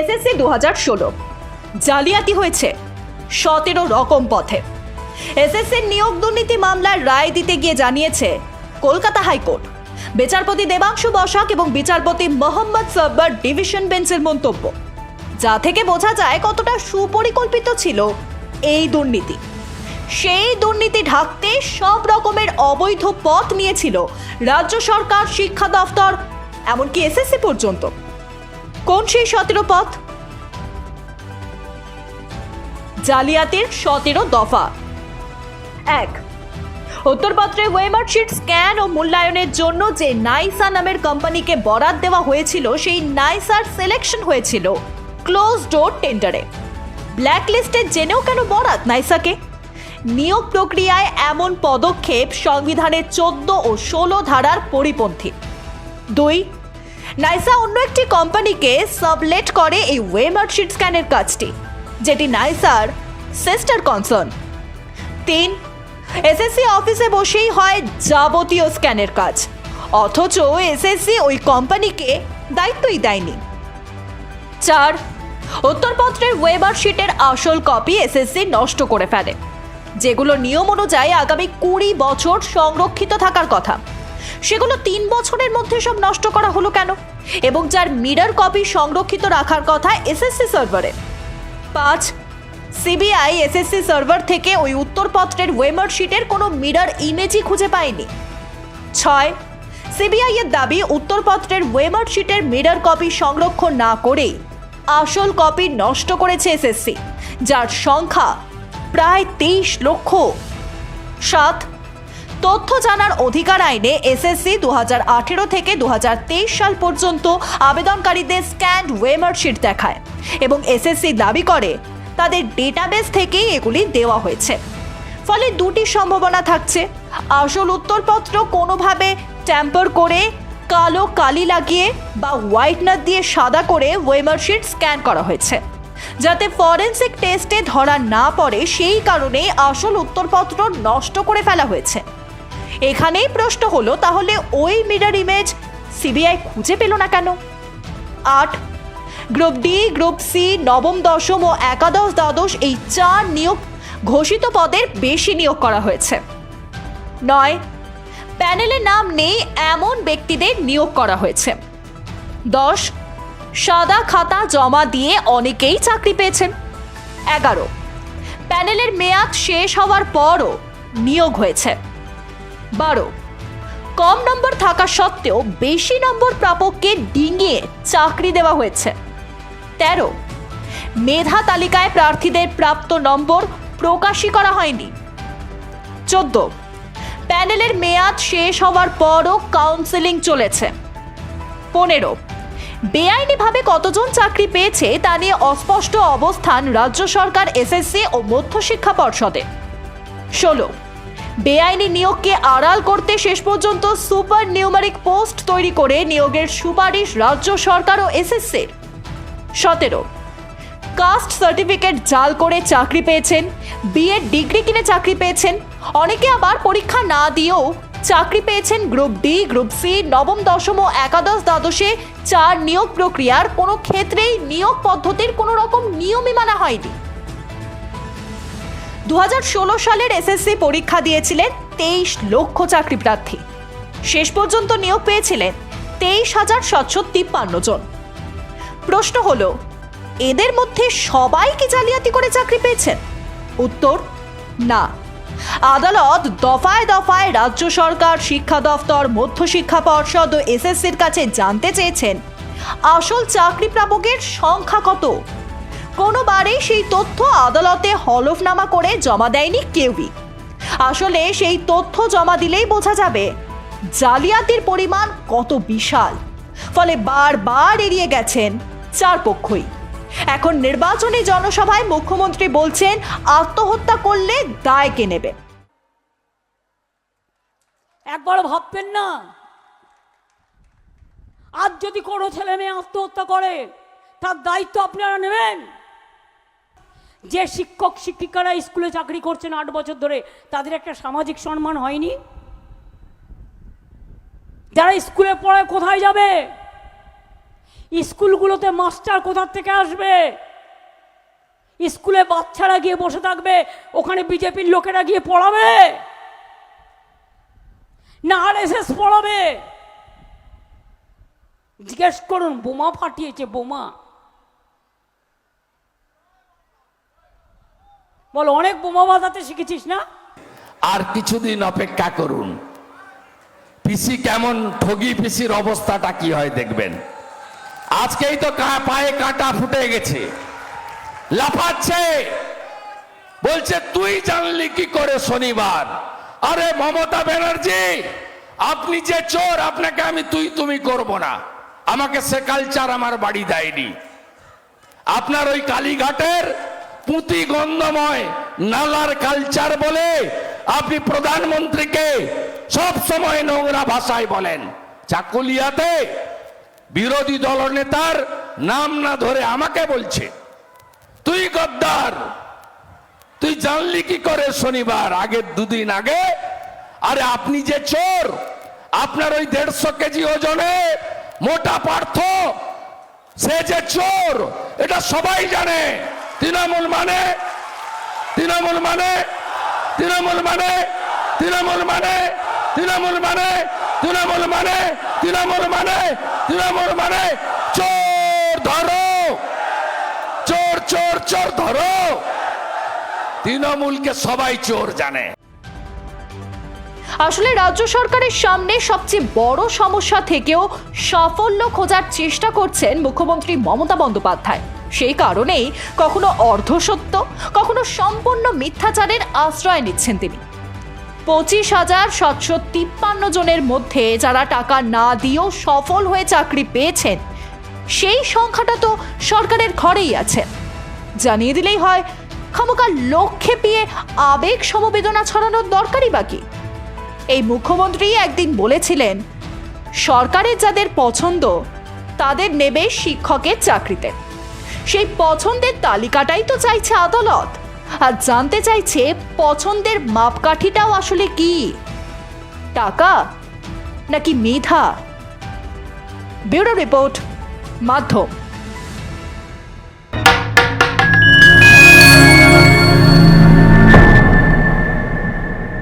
SSC দু হাজার ষোলো। জালিয়াতি হয়েছে সতেরো রকম পথে। এসএসসির নিয়োগ দুর্নীতি মামলার রায় দিতে গিয়ে জানিয়েছে কলকাতা হাইকোর্ট। বিচারপতি দেবাংশু বসাক এবং বিচারপতি মোহাম্মদ সব্বার ডিভিশন বেঞ্চের মন্তব্য। যা থেকে বোঝা যায় কতটা সুপরিকল্পিত ছিল এই দুর্নীতি। সেই দুর্নীতি ঢাকতে সব রকমের অবৈধ পথ নিয়েছিল রাজ্য সরকার, শিক্ষা দফতর, এমনকি এসএসসি পর্যন্ত। কোন সেই সতেরো পথ? জালিয়াতির সতেরো দফা। এক উত্তরপত্রে ওয়েমার শিট স্ক্যান ও মূল্যায়নের জন্য যে নাইসা নামের কোম্পানিকে বরাদ দেওয়া হয়েছিল, সেই নাইসার সিলেকশন হয়েছিল ক্লোজ ডোর টেন্ডারে ব্ল্যাক লিস্টে জেনেও কেন বরাদ নাইসাকে? নিয়োগ প্রক্রিয়ায় এমন পদক্ষেপ সংবিধানের চোদ্দ ও ষোলো ধারার পরিপন্থী। দুই নাইসা অন্য একটি কোম্পানিকে সাবলেট করে এই ওয়েমার শিট স্ক্যানের কাজটি, যেটি নাইসার সিস্টার কনসার্ন। তিন, এসএসসি অফিসে বসেই হয় যাবতীয় স্ক্যানের কাজ, অথচ এসএসসি ওই কোম্পানিকে দায়িত্বই দেয়নি। চার, উত্তরপত্রের ওয়েবার শিটের আসল কপি এসএসসি নষ্ট করে ফেলে, যেগুলো নিয়ম অনুযায়ী আগামী কুড়ি বছর সংরক্ষিত থাকার কথা। সেগুলো তিন বছরের মধ্যে সব নষ্ট করা হলো কেন? এবং যার মিরর কপি সংরক্ষিত রাখার কথা এসএসসি সার্ভারে। পাঁচ, সিবিআই এসএসসি সার্ভার থেকে ওই উত্তরপত্রের ওয়েমার শিটের কোনো মিরর ইমেজই খুঁজে পায়নি। ছয়, সিবিআই এর দাবি উত্তরপত্রের ওয়েমার শিটের মিরর কপি সংরক্ষণ না করেই আসল কপি নষ্ট করেছে এসএসসি, যার সংখ্যা প্রায় তেইশ লক্ষ। সাত তথ্য জানার অধিকার আইনে এসএসসি দু হাজার আঠেরো থেকে দু হাজার তেইশ সাল পর্যন্ত আবেদনকারীদের স্ক্যান্ড ওয়েমার শিট দেখায় এবং এসএসসি দাবি করে তাদের ডেটাবেস থেকেই এগুলি দেওয়া হয়েছে। ফলে দুটি সম্ভাবনা থাকছে। আসল উত্তরপত্র কোনোভাবে ট্যাম্পার করে, কালো কালি লাগিয়ে বা হোয়াইটনার দিয়ে সাদা করে ওয়েমার শিট স্ক্যান করা হয়েছে। যাতে ফরেন্সিক টেস্টে ধরা না পড়ে, সেই কারণেই আসল উত্তরপত্র নষ্ট করে ফেলা হয়েছে। এখানেই প্রশ্ন হলো, তাহলে ওই মিরর ইমেজ সিবিআই খুঁজে পেল না কেন? আট গ্রুপ ডি গ্রুপ সি নবম, দশম ও একাদশ, দ্বাদশ এই চার নিয়োগ ঘোষিত পদের বেশি নিয়োগ করা হয়েছে। নয় প্যানেলে নাম নেই, এমন ব্যক্তিদের নিয়োগ করা হয়েছে। দশ, সাদা খাতা জমা দিয়ে অনেকেই চাকরি পেয়েছেন। এগারো, প্যানেলের মেয়াদ শেষ হওয়ার পরও নিয়োগ হয়েছে। বারো। কম নম্বর থাকা সত্ত্বেও বেশি নম্বর প্রাপককে ডিঙিয়ে চাকরি দেওয়া হয়েছে। তেরো। মেধা তালিকায় প্রার্থীদের প্রাপ্ত নম্বর প্রকাশই করা হয়নি। চোদ্দ। প্যানেলের মেয়াদ শেষ হওয়ার পরও কাউন্সেলিং চলেছে। পনেরো। বেআইনিভাবে কতজন চাকরি পেয়েছে তা নিয়ে অস্পষ্ট অবস্থান রাজ্য সরকার, এসএসসি ও মধ্যশিক্ষা পর্ষদে। ষোলো। বেআইনি নিয়োগকে আড়াল করতে শেষ পর্যন্ত সুপার নিউমারিক পোস্ট তৈরি করে নিয়োগের সুপারিশ রাজ্য সরকার ও এসএসসির। সতেরো। কাস্ট সার্টিফিকেট জাল করে চাকরি পেয়েছেন, বিএড ডিগ্রি কিনে চাকরি পেয়েছেন, অনেকে আবার পরীক্ষা না দিয়েও চাকরি পেয়েছেন গ্রুপ ডি, গ্রুপ সি, নবম, দশম ও একাদশ দ্বাদশে চার নিয়োগ প্রক্রিয়ার কোনো ক্ষেত্রেই নিয়োগ পদ্ধতির কোনো রকম নিয়মই মানা হয়নি। দু হাজার ষোলো সালের এসএসসি পরীক্ষা দিয়েছিলেন তেইশ লক্ষ চাকরি প্রার্থী। শেষ পর্যন্ত নিয়োগ পেয়েছিলেন তেইশ হাজার সাতশো তিপ্পান্ন জন। প্রশ্ন হলো, এদের মধ্যে সবাই কি জালিয়াতি করে চাকরি পেয়েছেন? উত্তর, না। আদালত দফায় দফায় রাজ্য সরকার, শিক্ষা দফতর মধ্যশিক্ষা পর্ষদ ও এসএসসির কাছে জানতে চেয়েছেন, আসল চাকরি প্রাপকের সংখ্যা কত? কোনোবারেই সেই তথ্য আদালতে হলফনামা করে জমা দেয়নি কেউই। আসলে সেই তথ্য জমা দিলেই বোঝা যাবে জালিয়াতির পরিমাণ কত বিশাল। ফলে বারবার এড়িয়ে গেছেন চার পক্ষই এখন নির্বাচনী জনসভায় মুখ্যমন্ত্রী বলছেন, আত্মহত্যা করলে দায় কে নেবে? একবার ভাববেন না। আজ যদি কোনো ছেলে মেয়ে আত্মহত্যা করে, তার দায়িত্ব আপনারা নেবেন? যে শিক্ষক শিক্ষিকারা স্কুলে চাকরি করছেন আট বছর ধরে, তাদের একটা সামাজিক সম্মান হয়নি? যারা স্কুলে পড়ায় কোথায় যাবে? স্কুলগুলোতে মাস্টার কোথার থেকে আসবে? স্কুলে বাচ্চারা গিয়ে বসে থাকবে, ওখানে বিজেপির লোকেরা গিয়ে পড়াবে? না আর এস পড়াবে? জিজ্ঞেস করুন, বোমা ফাটিয়েছে, বোমা। বল, অনেক বোমা বাজাতে শিখেছিস না? আর কিছুদিন অপেক্ষা করুন। পিসি কেমন ঠগি পিসির অবস্থাটা কি হয় দেখবেন। আজকেই তো পায়ে কাঁটা ফুটে গেছে। লাফাচ্ছে। বলছে, তুই জানলি কি করে শনিবার? আরে, মমতা ব্যানার্জি, আপনি যে চোর, আপনাকে আমি তুই তুমি করব না। আমাকে সে কালচার আমার বাড়ি দেয়নি। আপনার ওই কালীঘাটের পুঁতি গন্ধময় নালার কালচার বলে আপনি প্রধানমন্ত্রীকে সব সময় নোংরা ভাষায় বলেন। চাকুলিয়াতে বিরোধী দল নেতার নাম না ধরে আমাকে বলছে। তুই গদ্দার, তুই জানলি কি করে শনিবার? আগের দুদিন আগে? আরে আপনি যে চোর, আপনার ওই দেড়শো কেজি ওজনে মোটা পার্থ, সে যে চোর, এটা সবাই জানে। তৃণমূল মানে? তৃণমূল মানে? তৃণমূল মানে? তৃণমূল মানে? তৃণমূল মানে? তৃণমূল মানে? তৃণমূল মানে? তৃণমূল মানে? চোর ধরো! চোর চোর চোর ধরো! তৃণমূলকে সবাই চোর জানে। আসলে রাজ্য সরকারের সামনে সবচেয়ে বড় সমস্যা থেকেও সাফল্য খোঁজার চেষ্টা করছেন মুখ্যমন্ত্রী মমতা বন্দ্যোপাধ্যায়। সেই কারণেই কখনো অর্ধসত্য, কখনো সম্পূর্ণ মিথ্যাচারের আশ্রয় নিচ্ছেন তিনি। পঁচিশ হাজার সাতশো তিপ্পান্ন জনের মধ্যে যারা টাকা না দিয়েও সফল হয়ে চাকরি পেয়েছেন, সেই সংখ্যাটা তো সরকারের ঘরেই আছে। জানিয়ে দিলেই হয় খামোকা লক্ষ্যে পেয়ে আবেগ সমবেদনা ছড়ানোর দরকারই বাকি এই মুখ্যমন্ত্রী একদিন বলেছিলেন, সরকারের যাদের পছন্দ, তাদের নেবে শিক্ষকের চাকরিতে। সেই পছন্দের তালিকাটাই তো চাইছে আদালত। আর জানতে চাইছে পছন্দের মাপকাঠিটাও আসলে কি? টাকা নাকি মেধা? ব্যুরো রিপোর্ট, মাধ্যম।